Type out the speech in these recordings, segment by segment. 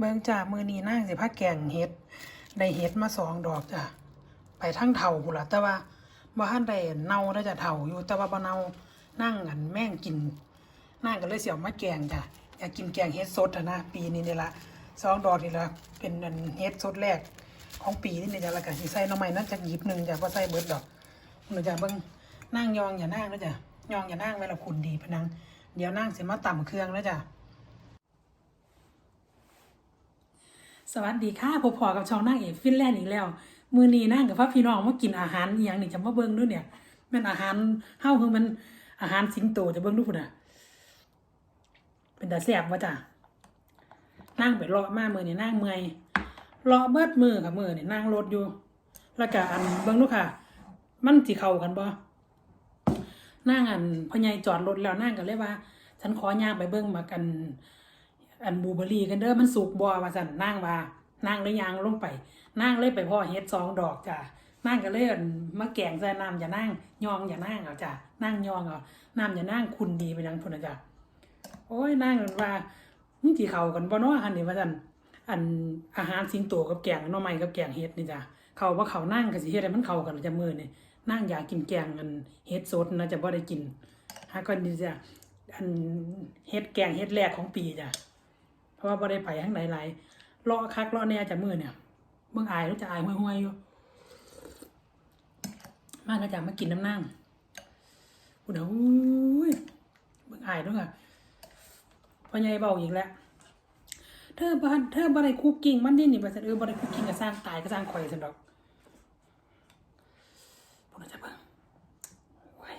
เบิ่งจ้ามือนี้นั่งสิพักแกงเฮ็ดได้เฮ็ดมาสองดอกจ้ะไปทั้งเท่าพุ่นละแต่ว่าบ่ทันได้เน่าได้จะเท่าอยู่แต่ว่าบ่เน่านั่งอันแม่งกินนั่งก็เลยเสิเอามาแกงจ้ะอยากกินแกงเฮ็ดสดอะนะปีนี้นี่ละสองดอกนี่ละเป็นเฮ็ดสดแรกของปีนี่นี่จ้ะล้วก็สิใส่หน่อไม้นั่นจักหยิบหนึ่งจ้ะบ่ใส่เบิดดอกหนูจะเบิ่งนั่งยองอย่านั่งนะจ้ะยองอย่านั่งไว้ละคุณดีพนังเดี๋ยวนั่งเสิมาต่ำเครื่องนะจ้ะ สวัสดีค่ะพบพอกับช่องนั่งเอกฟินแลนด์อีกแล้ว มือนี้นั่งกับพ่อพี่น้องมากินอาหารอย่างนี้จะมาเบิ่งด้วยเนี่ยม่นอาหารเฮ้าคือมันอาหารสิงโตจะเบิ่งดูพุ่นอะ เป็นตาแซ่บวะจ้ะนั่งไปเลาะมากมือนี่นั่งเมื่อยเลาะเบิดมือกับมือนี่นั่งรถอยู่ แล้วก็อันเบิ่งดูค่ะ มันสิเข้ากันบ่นั่งอันพ่อใหญ่จอดรถแล้วนั่งก็เลยว่า ฉันขอยางไปเบิ่งมากัน อันบูเบอรี่กันเด้อมันสุกบ่ว่าสั่นนางว่านั่งเลยยางลงไปนั่งเลยไปพ่อเฮ็ดสองดอกจ้ะนั่งก็เลยอันมาแกงใส่น้ำอย่านั่งยองอย่านั่งเอาจ้ะนั่งยองเอาน้ำอย่านั่งคุณดีไปยังพุ่นนะจ้ะโอ้ยนั่งกันว่ามึงสิเข้ากันบ่เนาะอันนี้ว่าสั่นอันอาหารสิงโตกับแกงน่อไม้กับแกงเฮ็ดนี่จ้ะเข้าบ่าเข้านั่งก็สิเฮ็ดให้มันเข้ากันจะมื้อนี่นั่งอยากกินแกงอันเฮ็ดสดนะจะบ่ได้กินหาก่อนดีจ้ะอันเฮ็ดแกงเฮ็ดแรกของปีจ้ะ เพราะว่าบ่ได้ไปทั้งหลายๆรอคักรอแน่จากมือเนี่ยเบิ่งอายรู้จะอายห่วยๆอยู่มาก็จะมากินน้ำนั่งกูเดี๋ยวอุ้ยเบิ่งอายด้วยค่ะพ่อใหญ่เบาอีกแล้วเธอบ้านเธอบ่ได้คุกกิ้งมันนี่นี่บ่ซั่นเออบ่ได้คุกกิ้งก็สร้างตายก็สร้างข่อยซั่นดอกพุ่นจะเบิ่งโอ้ย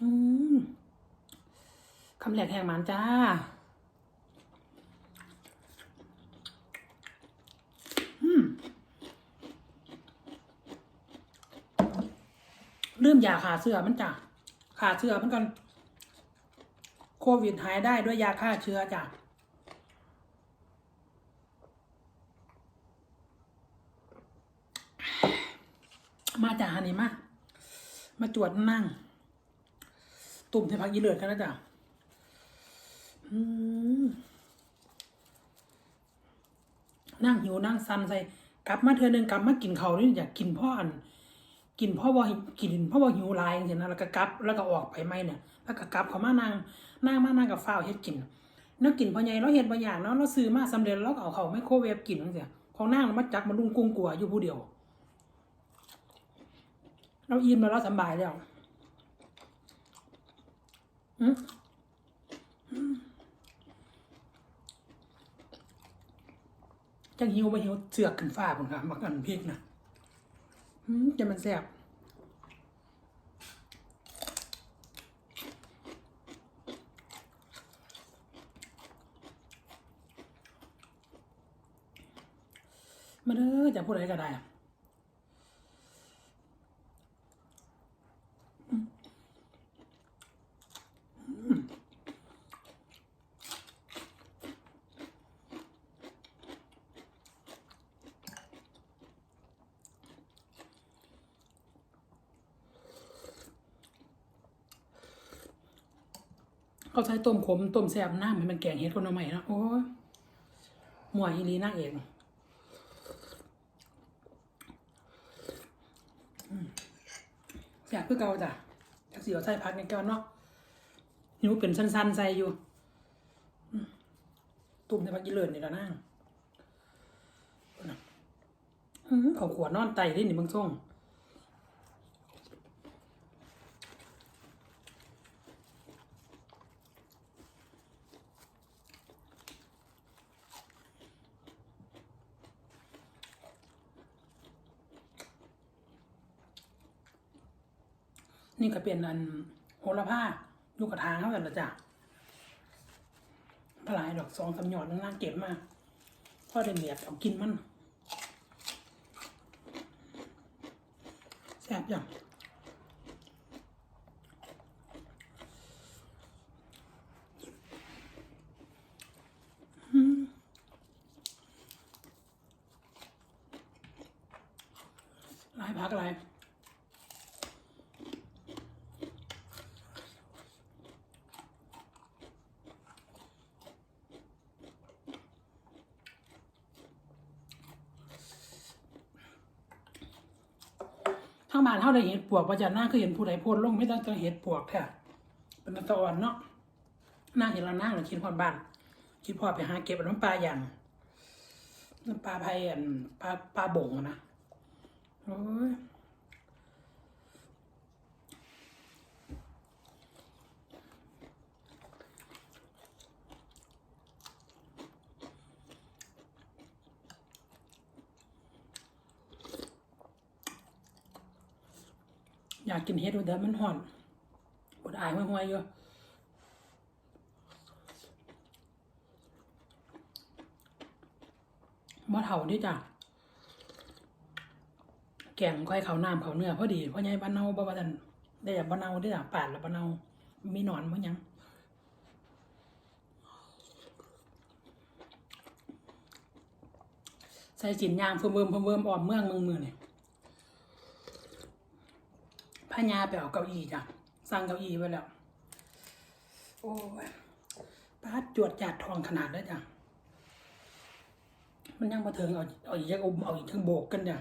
อืม คำแหลกแห่งหมันจ้าอืมเริ่มยาขาเสื้อมันจ้ะขาเสื้อมันกันโควิดหายได้ด้วยยาฆ่าเชื้อจ้ะมาจ้ะฮันนี่มา มาจวดนั่ง ตุ่มใส่ผักยีเลือดกันแล้วจ้ะ นั่งหิวนั่งซันใส่ กลับมาเธอหนึ่งกลับมากินเขานี่อยากกินพ่ออัน กินพ่อบ่กินพ่อบ่หิวลายอย่างนี้นะแล้วก็กลับ แล้วก็ออกไปไม่เนี่ย แล้วก็กลับเขามานั่งนั่งมานั่งกับฟ้าวเฮ็ดกินนาะกินพ่อใหญ่เราเฮ็ดบางอย่างเนาะเราซื้อมาสำเร็จแล้วเอาเขาไม่โคเวฟกินจังซี่ของนั่งมาจักมาลุงกุ้งกลัวอยู่ผู้เดียว เราอิ่มแล้วเราสบายแล้วอืม จังหิวไปหิวเสือกขึ้นฟ้าผมครับมากอันพริกนะจะมันแซ่บมาเด้อจะพูดอะไรก็ได้อะ เขาใช้ต้มขมต้มแซ่บน้ำให้มันแกงเห็ดคนเอาใหม่นะโอ้ยหมวยอีลีนางเอกอืมแซ่บคือเกาจ้ะจักสีเอาใส่ผักในแก้วเนาะนิ้วเป็นสั้นๆใส่อยู่ตุ่มในผักยีเลิศนี่ละนั่งเขาขวดนอนไตได้หนิบางช่วง นี่ก็เป็นอันโหระพาอยู่กระถางเท่ากันละจ้ะปลายดอกสองสามหยอดนั่งเก็บมากพ่อได้เหลียดเอากินมันแซ่บจังหลายพักลาย บ้านเฮาได้เห็ดปวกว่าจะน่าคือเห็นผู้ใดโพดลงไม่ต้องจะเห็ดปวกแท้เป็นตะอ่อนเนาะน่าเห็นละนั่งเลยคิดพอดบ้าน คิดพอไปหาเก็บน้ำปลาอย่างน้ำปลาไผ่อันปลาปลาบ่งนะโอ้ย อยากกินเห็ดอยู่แต่มันห่อนปวดอายห้วยๆอยู่บ่เท่าดิจ้ะแกงค่อยเขาน้ำเขาเนื้อพอดีเพราะไงบ้านเนาบ่ว่าจันได้แบบบ้านเนาได้จ้ะปาดแล้วบ้านเนามีหนอนมั้ยังใส่จินยางเพิ่มเพิ่มเพิ่มเพิ่มออมเมืองเมืองมือเนี่ย พญาไปเอาเก้าอี้จ้ะสั่งเก้าอี้ไว้แล้ว โอ้ยปาดจวดจัดทองขนาดได้จ้ะมันยังมาเถึงเอาเอาอีกอมเอาอีกทั้งโบกกันเนี่ย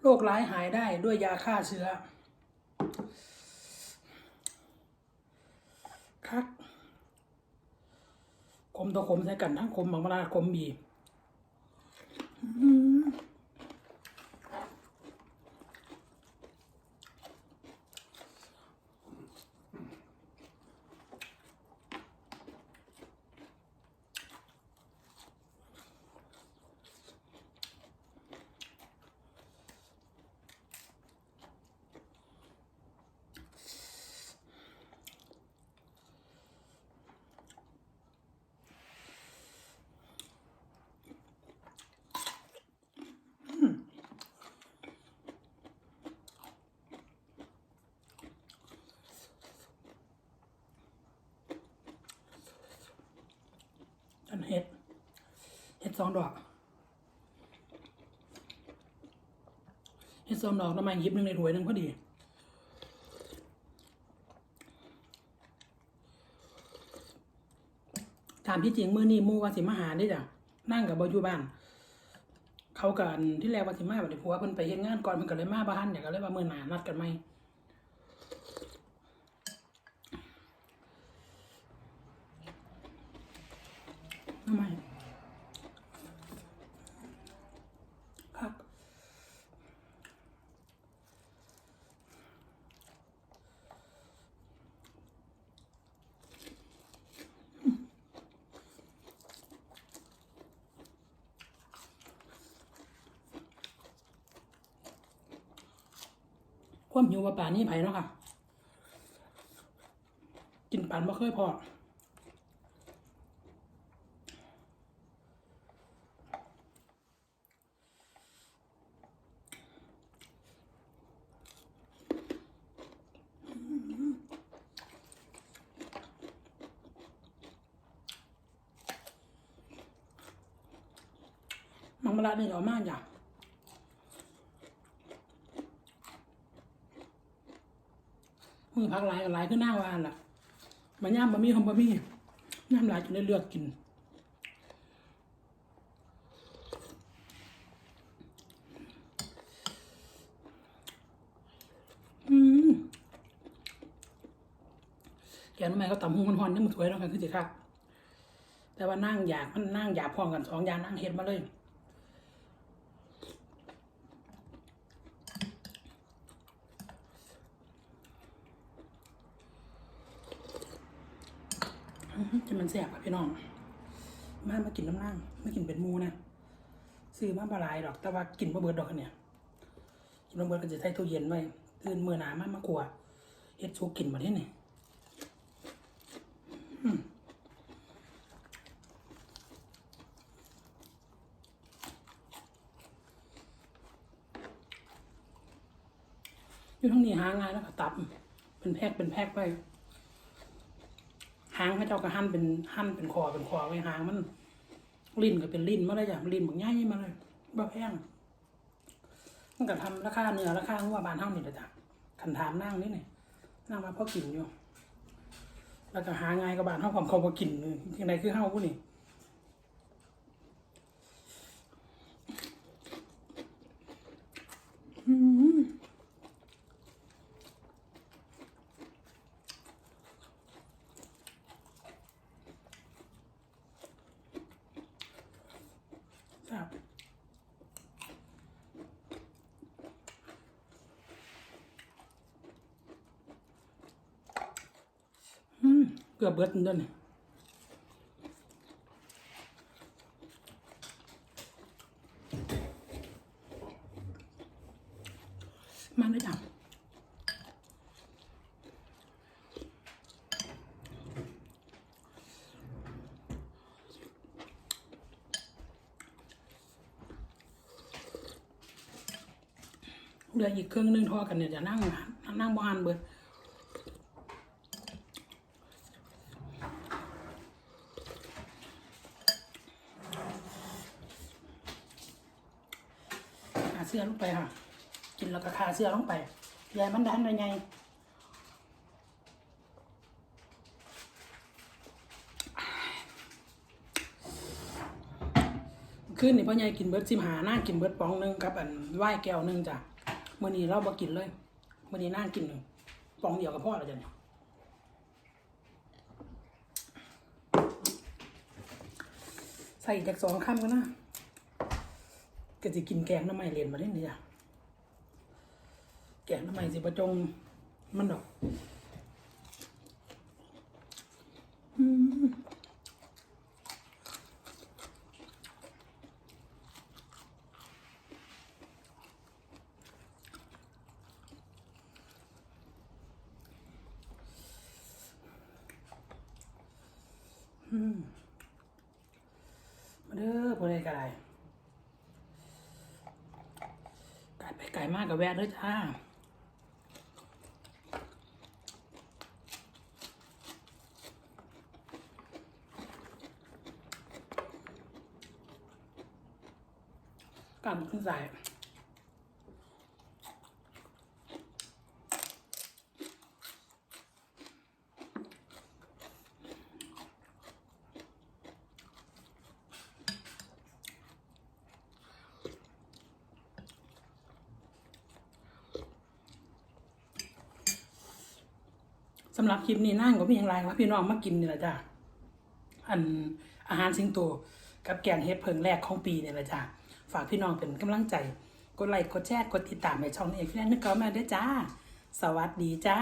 โรคร้ายหายได้ด้วยยาฆ่าเชื้อครับคมต่อคมใส่กันทั้งคมบางเวลาคมบี บอื้ อหือจนเห็ด เห็ดสองดอก เห็ดสองดอกน้ำมันยิบหนึ่งในถ้วยหนึ่งพอดีตามที่จริงมือนี้หมูว่าสิมาหาได้จ้ะนั่งกับบอยู่บ้าน เขากันที่แรกว่าสิมาบัดนี้ผัวเพิ่นไปเฮ็ดงานก่อนเพิ่นก็เลยมาบ้านเนี่ยก็เลยว่ามื้อหน้านัดกันไหม ทำไมครับความหิวว่าป่านี้ไผ่เนาะค่ะ กินป่านบ่เคยพอ มังมะระนี่เอามากอย่างมือพักหลายกับหลายขึ้นหน้าวานล่ะมันย่ามบะมี่ของบะมี่ย่ามหลายจนได้เลือกกินอืมแกน้ำไมก็ตำหูมันหอนนี่มันสวยแล้วกันคือสิค่ะแต่ว่านั่งอยากมันนั่งอยากพร้อมกันสองอย่างนั่งเฮ็ดมาเลย อื้อหือจะมัน แสบอะพี่น้อง มามากินน้ำนั่งไม่กินเป็นมูนะซื้อมาบหลายดอก แต่ว่ากินมาเบิดดอกอันเนี่ยกินมาเบิดก็จะใส่ตู้เย็นไว้ตื่นเมื่อหนามากมากลัวเฮ็ดชูกินมาที่นี่อืมอยู่ทั้งนี้หางายแล้วก็ตับ เป็นแพกเป็นแพกไป หางพระเจ้าก็หั่นเป็นหั่นเป็นคอเป็นคอไว้หางมันลิ้นก็เป็นลิ้นมาเลยจ้ะลิ้นบางง่ายมาเลยบ่แพงมันก็ทำราคาเนื้อราคาหัวบานเท่านี่แหละจ้ะคันถามนั่งนี่นี่นั่งมาเพราะกินอยู่ แล้วก็หาง่ายกับบานเท่าความเขาพอกินยังไงคือเท่าผู้นี่ เกือบเบิดนั่นนี่มาด้วยจ้ะเหลืออีกเครื่องนึงทอกันเนี่ยจะนั่งนั่งบ้านเบิด เสื้อลงไปค่ะ กินแล้วก็คาเสื้อลงไปยายมันดันได้ไงขึ้นนี่พ่อใหญ่กินเบิร์ดซิมหานั่งกินเบิร์ดปองหนึงกับอันไหว้แก้วหนึงจ้ะมื่อนี้เราบ่กินเลยมื่อนี้นั่งกินหนึ่งปองเดียวกับพ่อแล้วจ้ะเนี่ยใส่จากสองคำกันนะ ก็จะกินแกงน้ำไม้เรียนมาเล่นนี่จ้ะแกงน้ำไม้สิประจงมันดอกอืมมาเด้อบ่ได้ก็ได้ ไปไก่มากกับแวะด้วยจ้าการขึ้นสาย สำหรับคลิปนี้นั่งก็มีอย่างไรครับพี่น้องมากินนี่แหละจ้าอันอาหารสิงโตกับแกงเฮ็ดเพิงแรกของปีนี่แหละจ้าฝากพี่น้องเป็นกำลังใจ กดไลค์กดแชร์กดติดตามในช่องเอฟแฟนนึกเก่ามาด้วยจ้า สวัสดีจ้า